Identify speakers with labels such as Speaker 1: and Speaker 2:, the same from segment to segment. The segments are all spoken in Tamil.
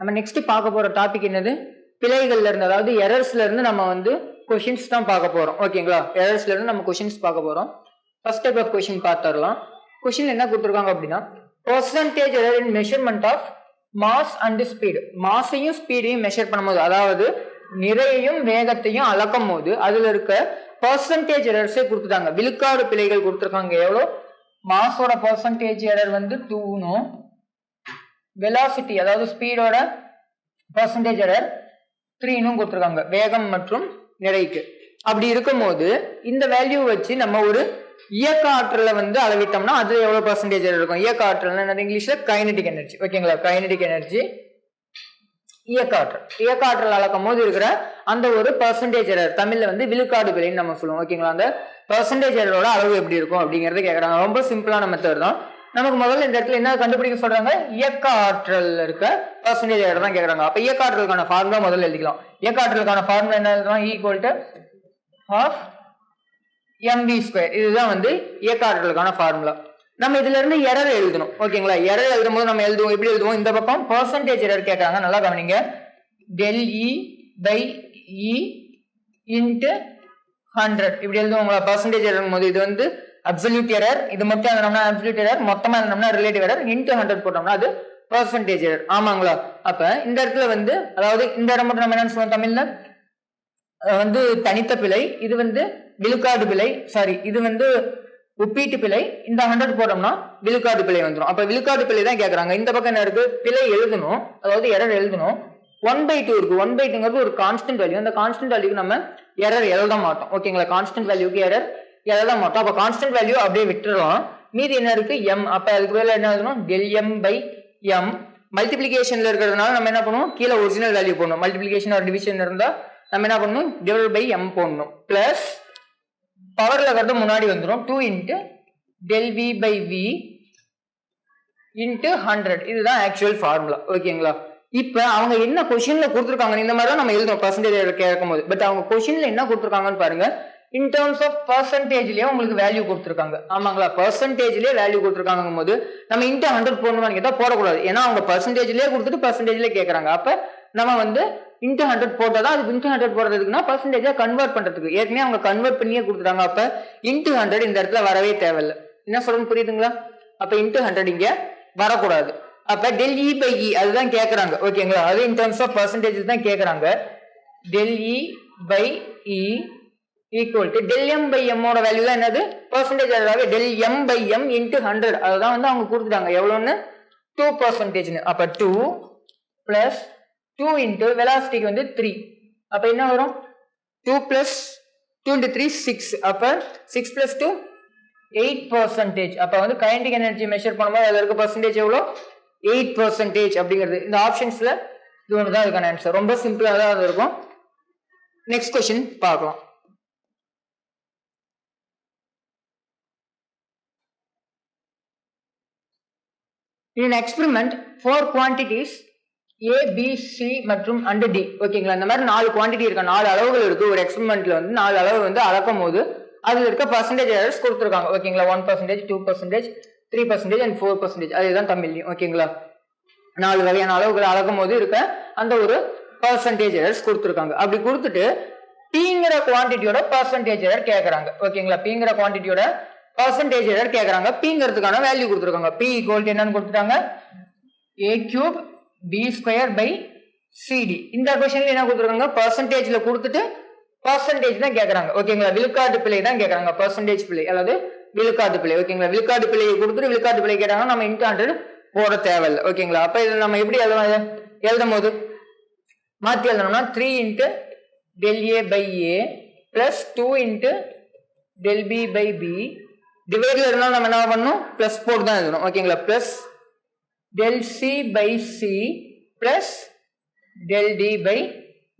Speaker 1: நம்ம நெக்ஸ்ட் பார்க்க போற டாபிக் என்னது? பிழைகள்ல இருந்து அதாவது எரர்ஸ்ல இருந்து நம்ம வந்து கொஷின்ஸ் தான் பார்க்க போறோம். ஓகேங்களா எரர்ஸ்ல இருந்து நம்ம கொஷின்ஸ் பார்க்க போறோம். ஃபர்ஸ்ட் டைப் ஆஃப் கொஷின் பார்த்துடலாம். கொஷின் என்ன கொடுத்துருக்காங்க அப்படின்னா percentage error in measurement of mass and speed மாஸையும் ஸ்பீடையும் மெஷர் பண்ணும்போது அதாவது நிறையையும் வேகத்தையும் அளக்கும் போது அதுல இருக்க பர்சன்டேஜ் எரர்ஸே கொடுத்துட்டாங்க. விழுக்காடு பிழைகள் கொடுத்துருக்காங்க. எவ்வளோ? மாஸோட பர்சன்டேஜ் எரர் வந்து டூனும் வெலாசிட்டி அதாவது ஸ்பீடோட பர்சன்டேஜ் எரர் த்ரீனும் கொடுத்துருக்காங்க. வேகம் மற்றும் நிறைக்கு அப்படி இருக்கும்போது இந்த வேல்யூ வச்சு நம்ம ஒரு இயக்க ஆற்றலை வந்து அளவிட்டோம்னா அது எவ்வளவு பர்சன்டேஜ் இருக்கும்? இயக்க ஆற்றல் என்னது? இங்கிலீஷ்ல கைனடிக் எனர்ஜி ஓகேங்களா கைனடிக் எனர்ஜி இயக்க ஆற்றல். இயக்க ஆற்றல் அளக்கும் போது இருக்கிற அந்த ஒரு பர்சன்டேஜ் எரர் தமிழ்ல வந்து விழுக்காடு விலைன்னு நம்ம சொல்லுவோம். ஓகேங்களா அந்த பர்சன்டேஜ் எரரோட அளவு எப்படி இருக்கும் அப்படிங்கறத கேக்குறாங்க. ரொம்ப சிம்பிளான மெத்தட் தான். நமக்கு முதல்ல இந்த இடத்துல என்ன கண்டுபிடிக்க சொல்றாங்க? இயக்க ஆற்றல் இருக்க பர்சன்டேஜ் எரர் தான் கேட்குறாங்க அப்ப இயக்க ஆற்றலுக்கான ஃபார்முலா முதல்ல எழுதிக்கலாம். இயக்க ஆற்றலுக்கான ஃபார்முலா என்ன எழுதலாம்? Equal to half MV square இதுதான் வந்து இயக்க ஆற்றலுக்கான ஃபார்முலா நம்ம இதுல இருந்து எரர் எழுதணும். ஓகேங்களா எரர் எழுதும் போது நம்ம எழுதுவோம். எப்படி எழுதுவோம்? இந்த பக்கம் பர்சன்டேஜ் எரர் கேட்கறாங்க நல்லா கவனிங்க. Del E by E into hundred இப்படி எழுதுவோங்களா? பர்சன்டேஜ் எழுதும் போது இது வந்து அப்சல்யூட் எரர் இது மட்டும் எழுதணும்னா அப்சல்யூட் எரர் மொத்தமா எழுதணும்னா ரிலேட்டிவ் எரர் இன்ட்டு ஹண்ட்ரட் போட்டோம்னா அது பர்சன்டேஜ் எரர் ஆமாங்களா? அப்ப இந்த இடத்துல வந்து அதாவது இந்த இடம் மட்டும் நம்ம என்னன்னு சொல்லுவோம் தமிழ்ல? வந்து தனித்த பிழை இது வந்து விழுக்காடு பிழை சாரி இது வந்து ஒப்பீட்டு பிழை. இந்த ஹண்ட்ரட் போட்டோம்னா விழுக்காடு பிழை வந்துடும் அப்ப விழுக்காடு பிழை தான் கேட்குறாங்க இந்த பக்கம் என்ன இருக்கு? பிழை எழுதணும். அதாவது எரர் எழுதணும். ஒன் பை டூ இருக்கு. ஒன் பை டூங்கிறது ஒரு கான்ஸ்டன்ட் வேல்யூ அந்த கான்ஸ்டன்ட் வேல்யூக்கு நம்ம எரர் எழுத மாட்டோம். ஓகேங்களா கான்ஸ்டன்ட் வேல்யூக்கு எரர் இதெல்லாம் மொத்தம்? அப்போ கான்ஸ்டன்ட் வேல்யூ அப்படியே விட்டுறலாம் மீதி என்ன இருக்கு? எம் அப்ப அதுக்கு மேல என்ன எழுதணும் டெல் எம் பை எம் மல்டிபிளிகேஷன்ல இருக்கிறதுனால நம்ம என்ன பண்ணுவோம்? கீழே ஒரிஜினல் வேல்யூ போடணும். மல்டிபிளிகேஷன் ஒரு டிவிஷன் இருந்தா நம்ம என்ன பண்ணணும்? டிவைட் பை எம் போடணும். பிளஸ் பவர்ல இருக்கிறது முன்னாடி வந்துடும் two into del V by V into hundred இதுதான் ஆக்சுவல் ஃபார்முலா ஓகேங்களா இப்போ அவங்க என்ன கொஷினில் கொடுத்துருக்காங்க இந்த மாதிரி தான் நம்ம எழுதுறோம். பர்சன்டேஜ் கேட்கும் போது பட் அவங்க கொஷினில் என்ன கொடுத்துருக்காங்கன்னு பாருங்க. இன் டேர்ம்ஸ் ஆஃப் பர்சன்டேஜ்லயே உங்களுக்கு வேல்யூ கொடுத்துருக்காங்க. ஆமாங்களா? பர்சன்டேஜ்லயே வேல்யூ கொடுத்துருக்காங்க போது நம்ம இன்ட்டு ஹண்ட்ரட் போடணும்னு கேட்டா போடக்கூடாது. ஏன்னா அவங்க பர்சன்டேஜ்லயே கொடுத்துட்டு பர்சன்டேஜ்லயே கேட்கறாங்க அப்ப நம்ம வந்து இன்ட்டு ஹண்ட்ரட் போட்டா அதுக்கு இன்ட்டு ஹண்ட்ரட் போடுறதுக்குன்னா பர்சன்டேஜா கன்வெர்ட் பண்றதுக்கு. ஏற்கனவே அவங்க கன்வெர்ட் பண்ணியே கொடுத்துட்டாங்க. அப்ப இன்ட்டு ஹண்ட்ரட் இந்த இடத்துல வரவே தேவையில்ல. என்ன சொல்றேன்னு புரியுதுங்களா? அப்ப இன்ட்டு ஹண்ட்ரட் இங்க வரக்கூடாது. அப்ப டெல் இ பை இ அதுதான் கேட்குறாங்க ஓகேங்களா அது இன் டர்ம்ஸ் ஆஃப் பர்சன்டேஜ் தான் கேட்குறாங்க del E e by E e equal to del M by எம்மோட value தான் என்னது? பர்சன்டேஜ் அதாவது del M by M into hundred அதுதான் வந்து அவங்க கொடுத்துட்டாங்க. எவ்வளோன்னு டூ பர்சன்டேஜ்னு அப்போ டூ ப்ளஸ் டூ இன்ட்டு வெலாசிட்டிக்கு வந்து த்ரீ அப்போ என்ன வரும்? Two plus two into three six அப்போ six plus two eight percentage அப்போ வந்து கைண்டிக் எனர்ஜி மெஷர் பண்ணும்போது அதில் இருக்க பர்சன்டேஜ் எவ்வளோ? எயிட் பர்சன்டேஜ் அப்படிங்கிறது. இந்த ஆப்ஷன்ஸில் இது ஒன்று தான் இதுக்கான ஆன்சர் ரொம்ப சிம்பிளாக தான் அது இருக்கும். நெக்ஸ்ட் கொஷின் பார்க்கலாம். In an experiment, four quantities A, மற்றும் அண்டு டி ஓகேங்களா இந்த மாதிரி நாலு குவான்டிட்டி இருக்கு. நாலு அளவுகள் இருக்கு. ஒரு எக்ஸ்பெரிமெண்ட்ல வந்து நாலு அளவு வந்து அளக்கும் போது அதுல இருக்க பர்சன்டேஜ் எரர்ஸ் கொடுத்துருக்காங்க. ஓகேங்களா one percentage two percentage three percentage and four percentage அதுதான் தமிழ்லையும் ஓகேங்களா நாலு வகையான அளவுகளை அளக்கும் போது இருக்க அந்த ஒரு பர்சன்டேஜ் எரர்ஸ் கொடுத்துருக்காங்க. அப்படி கொடுத்துட்டு பிங்கிற குவான்டிட்டியோட பர்சன்டேஜ் எரர் கேட்கறாங்க ஓகேங்களா பிங்கிற குவான்டிட்டியோட பர்சன்டேஜ் எரர் கேட்குறாங்க பிங்கிறதுக்கான வேல்யூ கொடுத்துருக்காங்க. பி ஈக்குவல் என்னன்னு கொடுத்துட்டாங்க? A cube B square by CD இந்த கொஸ்டின்ல என்ன கொடுத்துருக்காங்க? பர்சன்டேஜ்ல கொடுத்துட்டு பர்சன்டேஜ் தான் கேட்குறாங்க ஓகேங்களா விழுக்காடு பிள்ளை தான் கேட்குறாங்க பர்சன்டேஜ் பிள்ளை அதாவது விழுக்காடு பிள்ளை ஓகேங்களா விழுக்காடு பிள்ளையை கொடுத்துட்டு விழுக்காடு பிள்ளை கேட்டாங்கன்னா நம்ம இன்ட் போட தேவையில்லை. ஓகேங்களா அப்போ இதில் நம்ம எப்படி எழுதலாம் எழுதும் போது மாற்றி எழுதணும்னா three into del A by A plus two into del B by B டிவைட்ல இருந்தாலும் நம்ம என்ன பண்ணணும்? பிளஸ் போட்டு தான் எழுதணும். ஓகேங்களா plus del C by C plus del D by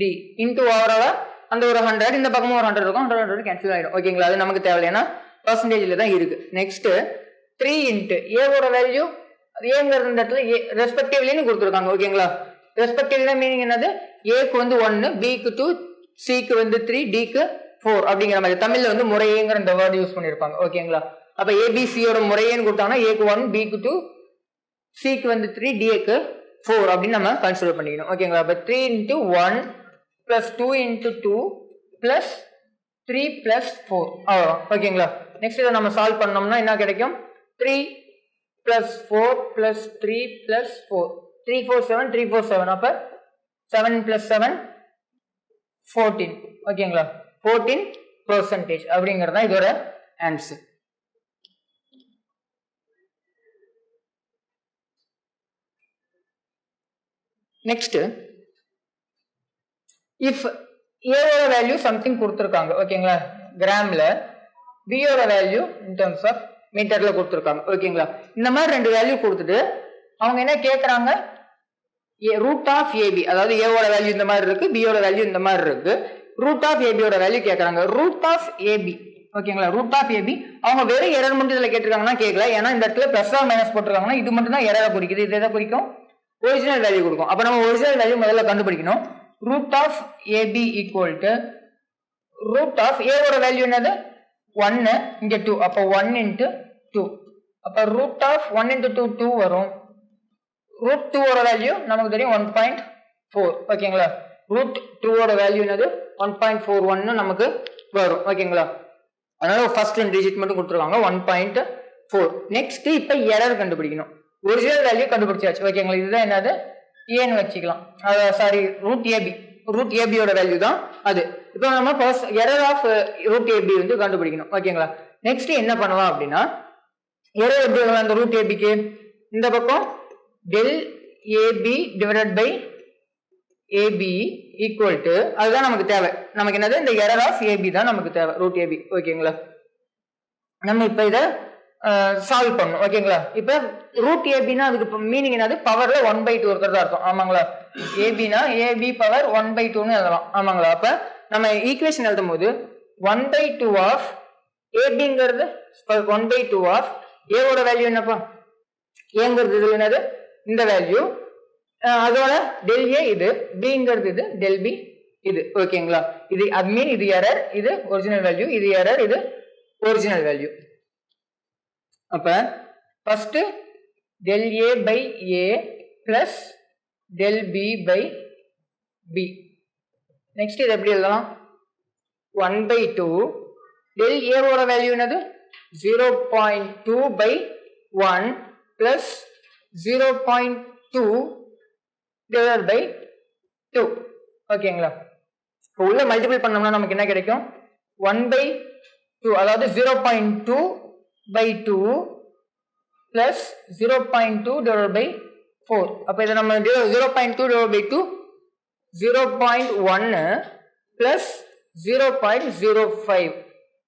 Speaker 1: D into ஓவராலா அந்த ஒரு ஹண்ட்ரட் இந்த பக்கமும் ஒரு ஹண்ட்ரட் இருக்கும். ஹண்ட்ரட் ஹண்ட்ரட் கேன்சல் ஆகிடும் ஓகேங்களா அது நமக்கு தேவையில்லை. ஏன்னா பர்சன்டேஜில் தான் இருக்கு. நெக்ஸ்ட் த்ரீ இன்ட்டு ஏவோட வேல்யூ ஏங்கிறது இந்த இடத்துல ஏ ரெஸ்பெக்டிவ்லின்னு கொடுத்துருக்காங்க. ஓகேங்களா ரெஸ்பெக்டிவ்ல மீனிங் என்னது? ஏக்கு வந்து ஒன்று பிக்கு டூ சிக்கு வந்து த்ரீ டிக்கு ஃபோர் அப்படிங்கிற மாதிரி. தமிழ்ல வந்து முறையேங்கிற இந்த வேர்டு யூஸ் பண்ணியிருப்பாங்க ஓகேங்களா அப்ப ஏபிசியோட முறையேன்னு கொடுத்தாங்கன்னா ஏக்கு ஒன் பிக்கு டூ சிக்கு வந்து த்ரீ டிஏக்கு ஃபோர் அப்படின்னு நம்ம கன்சிடர் பண்ணிக்கணும். ஓகேங்களா அப்போ three into one plus two into two plus three plus four அவ்வளோ ஓகேங்களா நெக்ஸ்ட் இதை நம்ம சால்வ் பண்ணோம்னா என்ன கிடைக்கும்? Three plus four plus three plus four three four seven three four seven அப்போ செவன் ப்ளஸ் செவன் ஃபோர்டீன் ஓகேங்களா ஃபோர்டீன் பர்சன்டேஜ் அப்படிங்கிறது தான் இதோட ஆன்சர் நெக்ஸ்ட் இஃப் ஏவோட வேல்யூ சம்திங் கொடுத்துருக்காங்க. ஓகேங்களா கிராம்ல பியோட வேல்யூ இன் டேர்ம்ஸ் ஆஃப் மீட்டர்ல கொடுத்துருக்காங்க. ஓகேங்களா இந்த மாதிரி ரெண்டு வேல்யூ கொடுத்துட்டு அவங்க என்ன கேட்குறாங்க ரூட் ஆஃப் ஏபி அதாவது ஏவோட வேல்யூ இந்த மாதிரி இருக்கு பியோட வேல்யூ இந்த மாதிரி இருக்கு. ரூட் ஆஃப் ஏபியோட வேல்யூ கேட்குறாங்க ரூட் ஆஃப் ஏபி ஓகேங்களா? ரூட் ஆஃப் ஏபி அவங்க வெறும் எரர் மட்டும் இதில் கேட்டிருக்காங்கன்னா கேட்கல ஏன்னா இந்த இடத்துல ப்ளஸ் ஆர் மைனஸ் போட்டிருக்காங்கன்னா இது மட்டும் தான் எரரை குறிக்குது. இது எதை குறிக்கும்? ஒரிஜினல் வேல்யூ கொடுக்கும். அப்போ நம்ம ஒரிஜினல் வேல்யூ முதல்ல கண்டுபிடிக்கணும். Root of AB equal to root of ஏவோட வேல்யூ என்னது? ஒன்னு இங்கே டூ அப்போ ஒன் இன்ட்டு டூ அப்போ root of one into two two வரும். ரூட் டூவோட வேல்யூ நமக்கு தெரியும் ஒன் பாயிண்ட் ஃபோர் ஓகேங்களா? ரூட் டூவோட வேல்யூ என்னது? ஒன் பாயிண்ட் ஃபோர் ஒன்னு நமக்கு வரும். ஓகேங்களா? அதனால ஃபர்ஸ்ட் ரெண்டு டிஜிட் மட்டும் கொடுத்துருவாங்க ஒன் பாயிண்ட் ஃபோர் நெக்ஸ்ட் இப்போ எரர் கண்டுபிடிக்கணும். ஒரிஜினல் வேல்யூ கண்டுபிடிச்சாச்சு. ஓகேங்களா? இதுதான் என்னது? ஏன்னு வச்சுக்கலாம். சாரி ரூட் ஏபி ரூட் ஏபியோட வேல்யூ தான் அது. இப்போ நம்ம first error of root AB வந்து கண்டுபிடிக்கணும். ஓகேங்களா? நெக்ஸ்ட் என்ன பண்ணலாம் அப்படின்னா எரர் எப்படி அந்த ரூட் ஏபிக்கு இந்த பக்கம் del AB divided by AB equal to அதுதான் நமக்கு தேவை. நமக்கு என்னது? இந்த எரர் ஆஃப் ஏபி தான் நமக்கு தேவை. ரூட் ஏபி ஓகேங்களா நம்ம இப்போ இதை சால்வ் பண்ணணும். ஓகேங்களா இப்போ ரூட் ஏபினா அதுக்கு மீனிங் என்னது? பவர்ல ஒன் பை டூ இருக்கிறதா இருக்கும். ஆமாங்களா? ஏபினா ஏபி பவர் ஒன் பை டூன்னு எழுதலாம். ஆமாங்களா? அப்போ நம்ம ஈக்குவேஷன் எழுதும் போது ஒன் பை டூ ஆஃப் ஏபிங்கிறது ஒன் பை டூ ஆஃப் ஏவோட வேல்யூ என்னப்பா? ஏங்கிறது இதில் என்னது? இந்த வேல்யூ அதோட டெல் ஏ இது பிங்கிறது இது டெல் பி இது. ஓகேங்களா இது அட்மீன் இது எரர் இது ஒரிஜினல் வேல்யூ இது எரர் இது ஒரிஜினல் வேல்யூ அப்ப first del A by A plus del B by B next இது எப்படி எழுதலாம்? ஒன் பை டூ டெல் ஏவோட வேல்யூ என்னது? Zero point two by one plus zero point two divide by two ஓகேங்களா இப்போ உள்ள மல்டிபிள் பண்ணோம்னா நமக்கு என்ன கிடைக்கும்? ஒன் பை டூ அதாவது zero point two by two plus zero point two divide by four அப்போ இதை நம்ம zero point two divide by two zero point ஒன்னு plus zero point zero five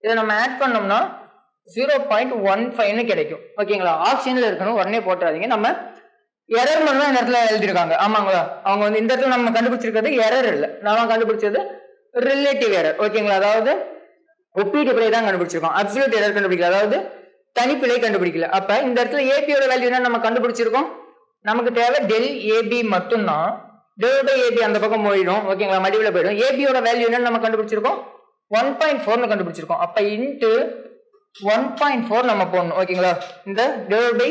Speaker 1: இதை நம்ம ஆட் பண்ணோம்னா ஜீரோ பாயிண்ட் ஒன் ஃபைவ்னு கிடைக்கும். ஓகேங்களா ஆப்ஷனில் இருக்கணும். உடனே போட்டுறாதீங்க. நம்ம எரர் மட்டும் தான் இந்த இடத்துல எழுதியிருக்காங்க. ஆமாங்களா? அவங்க வந்து இந்த இடத்துல நம்ம கண்டுபிடிச்சிருக்கிறது எரர் இல்லை. நாம கண்டுபிடிச்சது ரிலேட்டிவ் எரர் ஓகேங்களா? அதாவது ஒப்பீட்டு பிழை தான் கண்டுபிடிச்சிருக்கோம். அப்சல்யூட் எரர் கண்டுபிடிக்கல. அதாவது தனிப்பிழை கண்டுபிடிக்கல. அப்ப இந்த இடத்துல ஏபியோட வேல்யூ என்ன நம்ம கண்டுபிடிச்சிருக்கோம். நமக்கு தேவை டெல் ஏபி மட்டும்தான். டெல் பை ஏபி அந்த பக்கம் போயிடும். ஓகேங்களா? மடிவில் போயிடும். ஏபியோட வேல்யூ என்னன்னு நம்ம கண்டுபிடிச்சிருக்கோம். ஒன் பாயிண்ட் ஃபோர்னு கண்டுபிடிச்சிருக்கோம். அப்ப இன்ட்டு ஒன் பாயிண்ட் ஃபோர் நம்ம போடணும். ஓகேங்களா? இந்த டெல் பை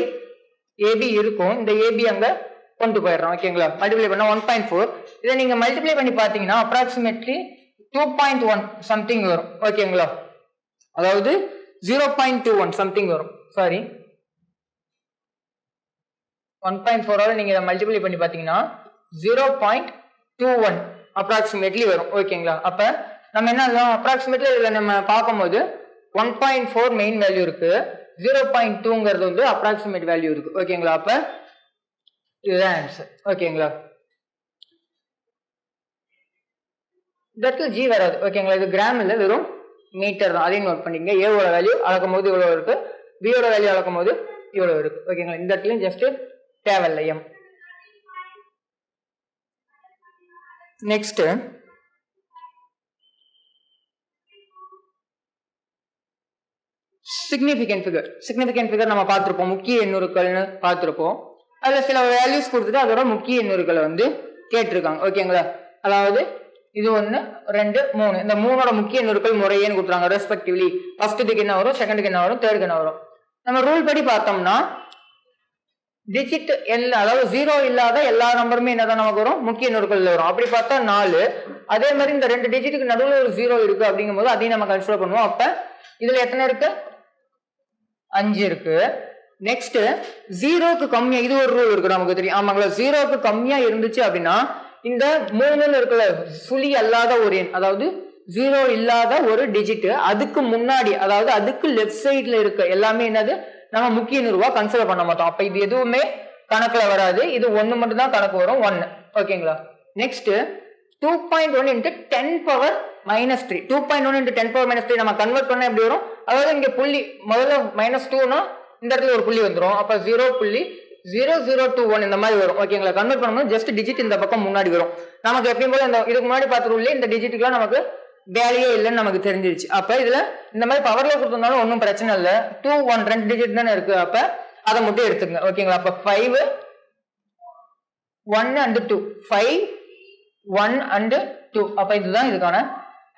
Speaker 1: ஏபி இருக்கும். இந்த ஏபி அங்க கொண்டு போயிடுறோம். ஓகேங்களா மல்டிப்ளை பண்ணால் ஒன் பாயிண்ட் ஃபோர் இதை நீங்க மல்டிப்ளை பண்ணி பார்த்தீங்கன்னா approximately two point one something வரும். ஓகேங்களா அதாவது zero point two one something வரும். சாரி ஒன் பாயிண்ட் ஃபோரால் நீங்கள் இதை மல்டிப்ளை பண்ணி பார்த்தீங்கன்னா zero point two one approximately வரும். ஓகேங்களா அப்போ நம்ம என்ன அப்ராக்சிமேட்லி இதில் நம்ம பார்க்கும்போது one point four main value இருக்கு. ஜீரோ பாயிண்ட் டூங்கிறது வந்து அப்ராக்சிமேட் வேல்யூ இருக்கு. ஓகேங்களா அப்போ இதுதான் ஆன்சர் ஓகேங்களா இந்த ஜி வராது. ஓகேங்களா இது கிராம் இல்லை வெறும் மீட்டர் தான். அதையும் நோட் பண்ணிக்கங்க. ஏவோட வேல்யூ அளக்கும் போது இவ்வளோ இருக்கு. பியோட வேல்யூ அளக்கும் போது இவ்வளோ இருக்கு. ஓகேங்களா இந்த இடத்துலையும் ஜஸ்ட் தேவையில்லை M next significant figure significant figure நம்ம பார்த்துருப்போம். முக்கிய எண்ணூறுக்கள்னு பார்த்துருப்போம். அதில் சில வேல்யூஸ் கொடுத்துட்டு அதோட முக்கிய எண்ணூறுகளை வந்து கேட்டிருக்காங்க. ஓகேங்களா அதாவது இது ஒன்று ரெண்டு மூணு. இந்த மூணோட முக்கிய எண்ணுருக்கள் முறையேன்னு கொடுத்துறாங்க ரெஸ்பெக்டிவ்லி ஃபர்ஸ்ட்டுக்கு என்ன வரும்? செகண்டுக்கு என்ன வரும்? தேர்டுக்கு என்ன வரும்? நம்ம ரூல் படி பார்த்தோம்னா டிஜிட் எல்லா அதாவது ஜீரோ இல்லாத எல்லா நம்பருமே என்னதான் நமக்கு வரும்? முக்கிய நொறுக்கல்ல வரும். அப்படி பார்த்தா நாலு. அதே மாதிரி இந்த ரெண்டு டிஜிட்டுக்கு நடுவில் ஒரு ஜீரோ இருக்கு அப்படிங்கும்போது அதையும் நம்ம கன்சிடர் பண்ணுவோம். அப்ப இதுல எத்தனை இருக்கு? அஞ்சு இருக்கு. நெக்ஸ்ட் ஜீரோக்கு கம்மியா இது ஒரு ரூல் இருக்கு நமக்கு தெரியும். ஆமாங்களா? ஜீரோக்கு கம்மியா இருந்துச்சு அப்படின்னா இந்த மூணுன்னு இருக்குல்ல சுழி அல்லாத ஒரு எண் அதாவது ஜீரோ இல்லாத ஒரு டிஜிட் அதுக்கு முன்னாடி அதாவது அதுக்கு லெஃப்ட் சைட்ல இருக்க எல்லாமே என்னது? நம்ம முக்கிய நூறுவா கன்சிடர் பண்ண மாட்டோம். அப்ப இது எதுவுமே கணக்குல வராது. இது ஒன்று மட்டும் தான் கணக்கு வரும் ஒன்னு ஓகேங்களா next two point one into ten power minus three two point one into ten power minus three நம்ம கன்வெர்ட் பண்ண எப்படி வரும்? அதாவது இங்க புள்ளி முதல்ல மைனஸ் டூனா இந்த இடத்துல ஒரு புள்ளி வந்துடும் அப்ப ஜீரோ புள்ளி ஜீரோ ஜீரோ டூ ஒன் இந்த மாதிரி வரும். ஓகேங்களா கன்வெர்ட் பண்ணும்போது ஜஸ்ட் டிஜிட் இந்த பக்கம் முன்னாடி வரும். நமக்கு எப்பயும் போல இந்த இதுக்கு முன்னாடி பார்த்துருள்ளே இந்த டிஜிட்டுக்குலாம் நமக்கு வேலையே இல்லைன்னு நமக்கு தெரிஞ்சிருச்சு. அப்ப இதுல இந்த மாதிரி பவர்ல கொடுத்துருந்தாலும் ஒன்றும் பிரச்சனை இல்லை. டூ ஒன் ரெண்டு டிஜிட் தானே இருக்கு. அப்ப அதை மட்டும் எடுத்துக்கங்க. ஓகேங்களா அப்ப five one and two five one and two அப்ப இதுதான் இதுக்கான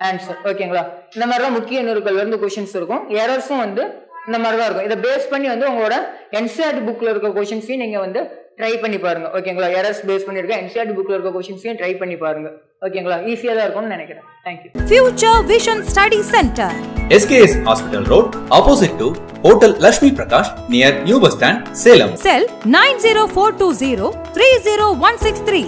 Speaker 1: ஆன்சர் ஓகேங்களா இந்த மாதிரி தான் முக்கிய நூறுகள் வந்து கொஷின்ஸ் இருக்கும். எரர்ஸும் வந்து இந்த மாதிரி தான் இருக்கும். இதை பேஸ் பண்ணி வந்து உங்களோட என்சிஆர்டி புக்ல இருக்க கொஷின்ஸையும் நீங்க வந்து ட்ரை பண்ணி பாருங்க. ஓகேங்களா எரர்ஸ் பேஸ் பண்ணிருக்க என்சிஆர்டி புக்ல இருக்க கொஷின்ஸையும் ட்ரை பண்ணி பாருங்க. ஓகேங்களா ஈஸியா தான் இருக்கும்னு நினைக்கிறேன். Thank you
Speaker 2: Future Vision Study Center.
Speaker 3: SKS Hospital Road, opposite to Hotel Lakshmi Prakash, near New Bus Stand, Salem.
Speaker 2: Cell 90420 30163.